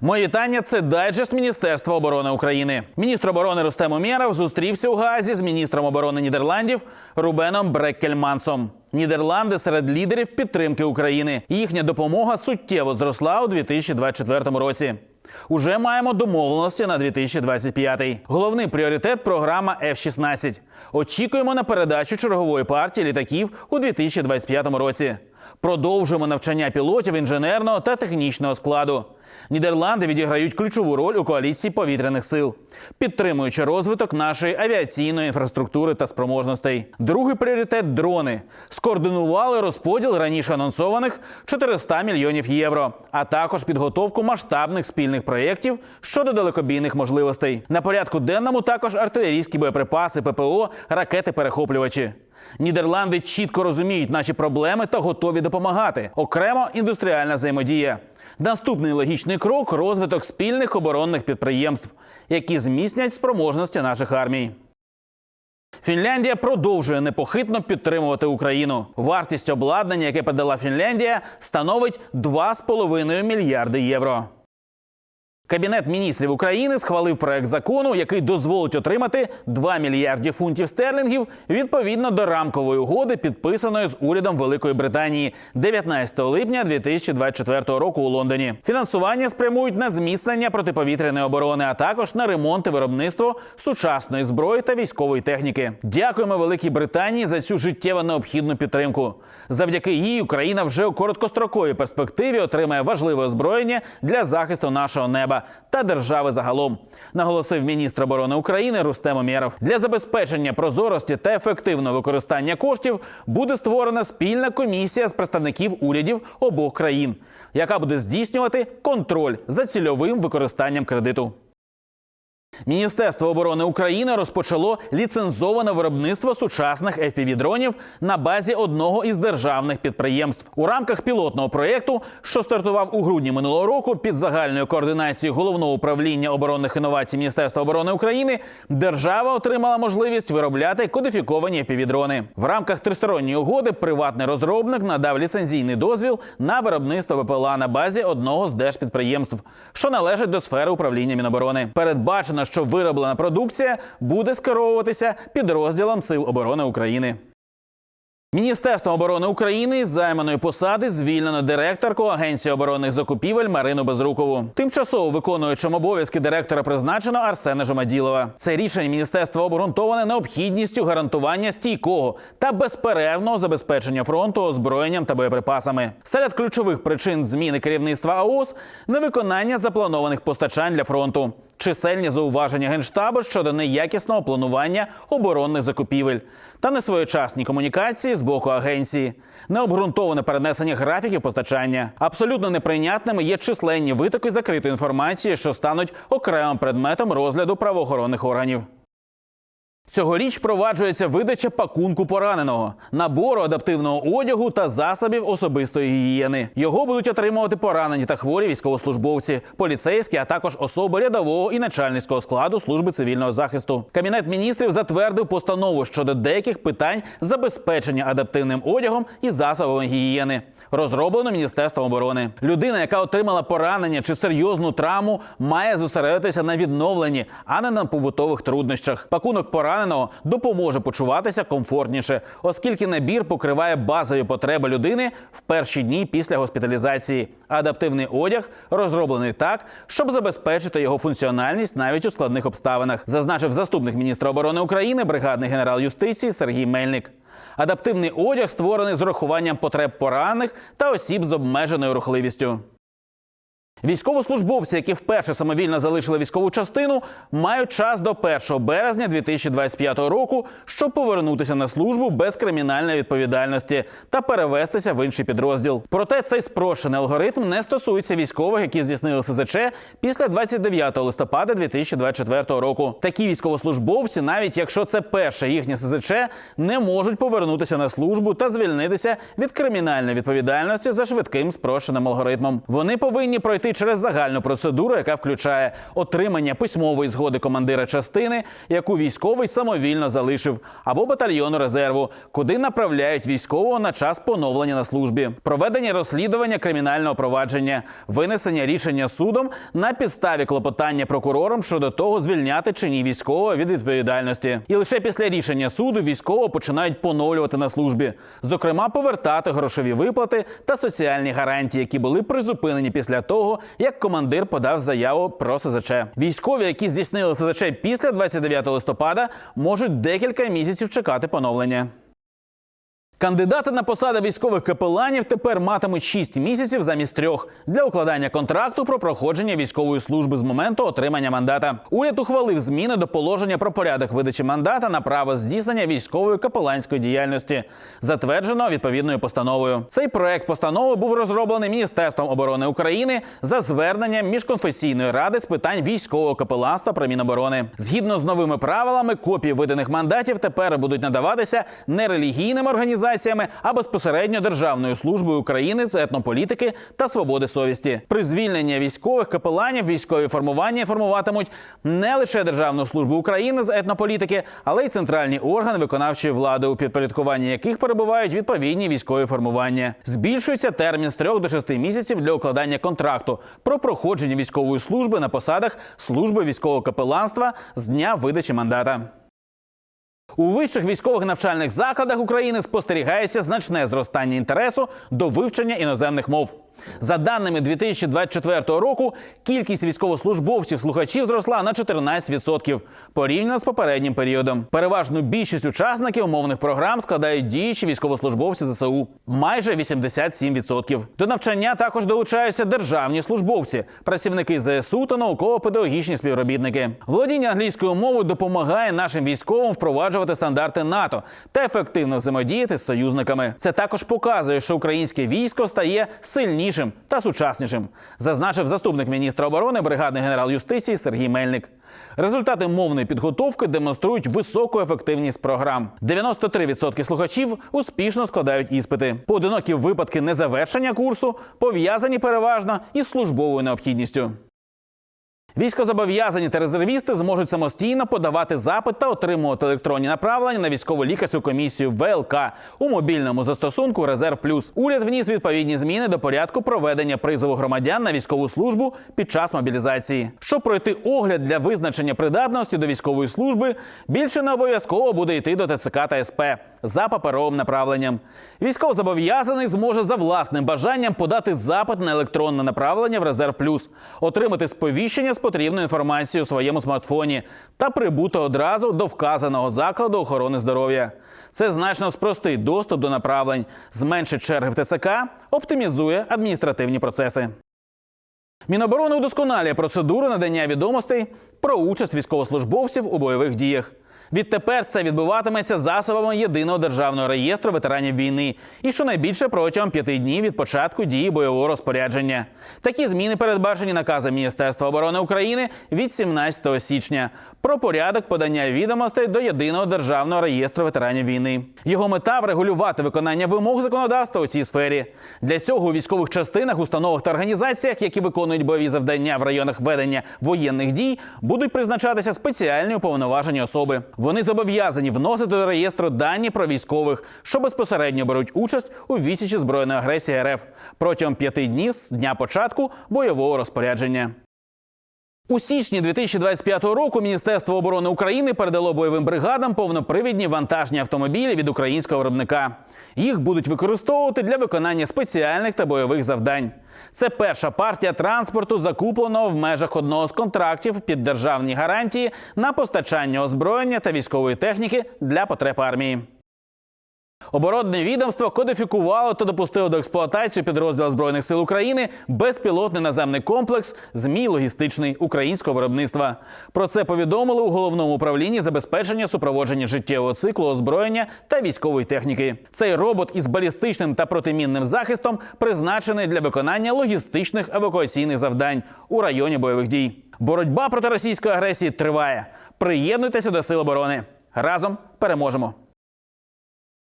Мої вітання. Це дайджест Міністерства оборони України. Міністр оборони Рустем Умєров зустрівся у Газі з міністром оборони Нідерландів Рубеном Бреккельмансом. Нідерланди серед лідерів підтримки України. Їхня допомога суттєво зросла у 2024 році. Уже маємо домовленості на 2025. Головний пріоритет програма F-16. Очікуємо на передачу чергової партії літаків у 2025 році. Продовжуємо навчання пілотів інженерного та технічного складу. Нідерланди відіграють ключову роль у коаліції повітряних сил, підтримуючи розвиток нашої авіаційної інфраструктури та спроможностей. Другий пріоритет дрони скоординували розподіл раніше анонсованих 400 мільйонів євро, а також підготовку масштабних спільних проєктів щодо далекобійних можливостей. На порядку денному також артилерійські боєприпаси, ППО, ракети-перехоплювачі. Нідерланди чітко розуміють наші проблеми та готові допомагати. Окремо індустріальна взаємодія. Наступний логічний крок розвиток спільних оборонних підприємств, які зміцнять спроможності наших армій. Фінляндія продовжує непохитно підтримувати Україну. Вартість обладнання, яке подала Фінляндія, становить 2,5 мільярди євро. Кабінет міністрів України схвалив проект закону, який дозволить отримати 2 мільярді фунтів стерлінгів відповідно до рамкової угоди, підписаної з урядом Великої Британії 19 липня 2024 року у Лондоні. Фінансування спрямують на зміцнення протиповітряної оборони, а також на ремонт і виробництво сучасної зброї та військової техніки. Дякуємо Великій Британії за цю життєво необхідну підтримку. Завдяки їй Україна вже у короткостроковій перспективі отримає важливе озброєння для захисту нашого неба та держави загалом, наголосив міністр оборони України Рустем Омєров. Для забезпечення прозорості та ефективного використання коштів буде створена спільна комісія з представників урядів обох країн, яка буде здійснювати контроль за цільовим використанням кредиту. Міністерство оборони України розпочало ліцензоване виробництво сучасних FPV-дронів на базі одного із державних підприємств у рамках пілотного проєкту, що стартував у грудні минулого року під загальною координацією головного управління оборонних інновацій Міністерства оборони України. Держава отримала можливість виробляти кодифіковані FPV-дрони. В рамках тристоронньої угоди приватний розробник надав ліцензійний дозвіл на виробництво ВПЛА на базі одного з держпідприємств, що належить до сфери управління Міноборони. Передбачено, що вироблена продукція буде скеровуватися підрозділом Сил оборони України. Міністерством оборони України з займаної посади звільнено директорку Агенції оборонних закупівель Марину Безрукову. Тимчасово виконуючим обов'язки директора призначено Арсена Жомаділова. Це рішення міністерства обґрунтоване необхідністю гарантування стійкого та безперервного забезпечення фронту озброєнням та боєприпасами. Серед ключових причин зміни керівництва АОС невиконання запланованих постачань для фронту. Чисельні зауваження генштабу щодо неякісного планування оборонних закупівель та несвоєчасні комунікації з боку агенції, необґрунтоване перенесення графіків постачання. Абсолютно неприйнятними є численні витоки закритої інформації, що стануть окремим предметом розгляду правоохоронних органів. Цьогоріч впроваджується видача пакунку пораненого, набору адаптивного одягу та засобів особистої гігієни. Його будуть отримувати поранені та хворі військовослужбовці, поліцейські, а також особи рядового і начальницького складу служби цивільного захисту. Кабінет міністрів затвердив постанову щодо деяких питань забезпечення адаптивним одягом і засобами гігієни. Розроблено Міністерством оборони. Людина, яка отримала поранення чи серйозну травму, має зосередитися на відновленні, а не на побутових труднощах. Пакунок пораненого допоможе почуватися комфортніше, оскільки набір покриває базові потреби людини в перші дні після госпіталізації. Адаптивний одяг розроблений так, щоб забезпечити його функціональність навіть у складних обставинах, зазначив заступник міністра оборони України, бригадний генерал юстиції Сергій Мельник. Адаптивний одяг створений з урахуванням потреб поранених та осіб з обмеженою рухливістю. Військовослужбовці, які вперше самовільно залишили військову частину, мають час до 1 березня 2025 року, щоб повернутися на службу без кримінальної відповідальності та перевестися в інший підрозділ. Проте цей спрощений алгоритм не стосується військових, які здійснили СЗЧ після 29 листопада 2024 року. Такі військовослужбовці, навіть якщо це перше їхнє СЗЧ, не можуть повернутися на службу та звільнитися від кримінальної відповідальності за швидким спрощеним алгоритмом. Вони повинні пройти пройти через загальну процедуру, яка включає отримання письмової згоди командира частини, яку військовий самовільно залишив, або батальйону резерву, куди направляють військового на час поновлення на службі, проведення розслідування кримінального провадження, винесення рішення судом на підставі клопотання прокурором щодо того, звільняти чи ні військового від відповідальності. І лише після рішення суду військового починають поновлювати на службі, зокрема повертати грошові виплати та соціальні гарантії, які були призупинені після того, як командир подав заяву про СЗЧ. Військові, які здійснили СЗЧ після 29 листопада, можуть декілька місяців чекати поновлення. Кандидати на посади військових капеланів тепер матимуть 6 місяців замість трьох для укладання контракту про проходження військової служби з моменту отримання мандата. Уряд ухвалив зміни до положення про порядок видачі мандата на право здійснення військової капеланської діяльності, затвердженого відповідною постановою. Цей проект постанови був розроблений Міністерством оборони України за зверненням міжконфесійної ради з питань військового капеланства при Міноборони. Згідно з новими правилами, копії виданих мандатів тепер будуть надаватися не релігійним організаціями, а безпосередньо Державною службою України з етнополітики та свободи совісті. При звільненні військових капеланів військові формування формуватимуть не лише Державну службу України з етнополітики, але й центральні органи виконавчої влади, у підпорядкуванні яких перебувають відповідні військові формування. Збільшується термін з 3 до 6 місяців для укладання контракту про проходження військової служби на посадах служби військового капеланства з дня видачі мандата. У вищих військових навчальних закладах України спостерігається значне зростання інтересу до вивчення іноземних мов. За даними 2024 року, кількість військовослужбовців слухачів зросла на 14% порівняно з попереднім періодом. Переважну більшість учасників мовних програм складають діючі військовослужбовці ЗСУ майже 87%. До навчання також долучаються державні службовці, працівники ЗСУ та науково-педагогічні співробітники. Володіння англійською мовою допомагає нашим військовим впроваджувати стандарти НАТО та ефективно взаємодіяти з союзниками. Це також показує, що українське військо стає сильнішим та сучаснішим, зазначив заступник міністра оборони, бригадний генерал юстиції Сергій Мельник. Результати мовної підготовки демонструють високу ефективність програм. 93% слухачів успішно складають іспити. Поодинокі випадки незавершення курсу пов'язані переважно із службовою необхідністю. Військозобов'язані та резервісти зможуть самостійно подавати запит та отримувати електронні направлення на військово лікарську комісію ВЛК у мобільному застосунку Резерв Плюс. Уряд вніс відповідні зміни до порядку проведення призову громадян на військову службу під час мобілізації. Щоб пройти огляд для визначення придатності до військової служби, більше не обов'язково буде йти до ТЦК та СП за паперовим направленням. Військовозобов'язаний зможе за власним бажанням подати запит на електронне направлення в Резерв Плюс, отримати сповіщення з потрібною інформацією у своєму смартфоні та прибути одразу до вказаного закладу охорони здоров'я. Це значно спростить доступ до направлень, зменшить черги в ТЦК, оптимізує адміністративні процеси. Міноборони удосконалює процедуру надання відомостей про участь військовослужбовців у бойових діях. Відтепер це відбуватиметься засобами єдиного державного реєстру ветеранів війни і щонайбільше протягом п'яти днів від початку дії бойового розпорядження. Такі зміни передбачені наказом Міністерства оборони України від 17 січня про порядок подання відомостей до єдиного державного реєстру ветеранів війни. Його мета врегулювати виконання вимог законодавства у цій сфері. Для цього у військових частинах, установах та організаціях, які виконують бойові завдання в районах ведення воєнних дій, будуть призначатися спеціальні уповноважені особи. Вони зобов'язані вносити до реєстру дані про військових, що безпосередньо беруть участь у відсічі збройної агресії РФ протягом п'яти днів з дня початку бойового розпорядження. У січні 2025 року Міністерство оборони України передало бойовим бригадам повнопривідні вантажні автомобілі від українського виробника. Їх будуть використовувати для виконання спеціальних та бойових завдань. Це перша партія транспорту, закупленого в межах одного з контрактів під державні гарантії на постачання озброєння та військової техніки для потреб армії. Оборонне відомство кодифікувало та допустило до експлуатації підрозділу збройних сил України безпілотний наземний комплекс ЗМІ логістичний українського виробництва. Про це повідомили у головному управлінні забезпечення супроводження життєвого циклу озброєння та військової техніки. Цей робот із балістичним та протимінним захистом призначений для виконання логістичних евакуаційних завдань у районі бойових дій. Боротьба проти російської агресії триває. Приєднуйтеся до сил оборони. Разом переможемо.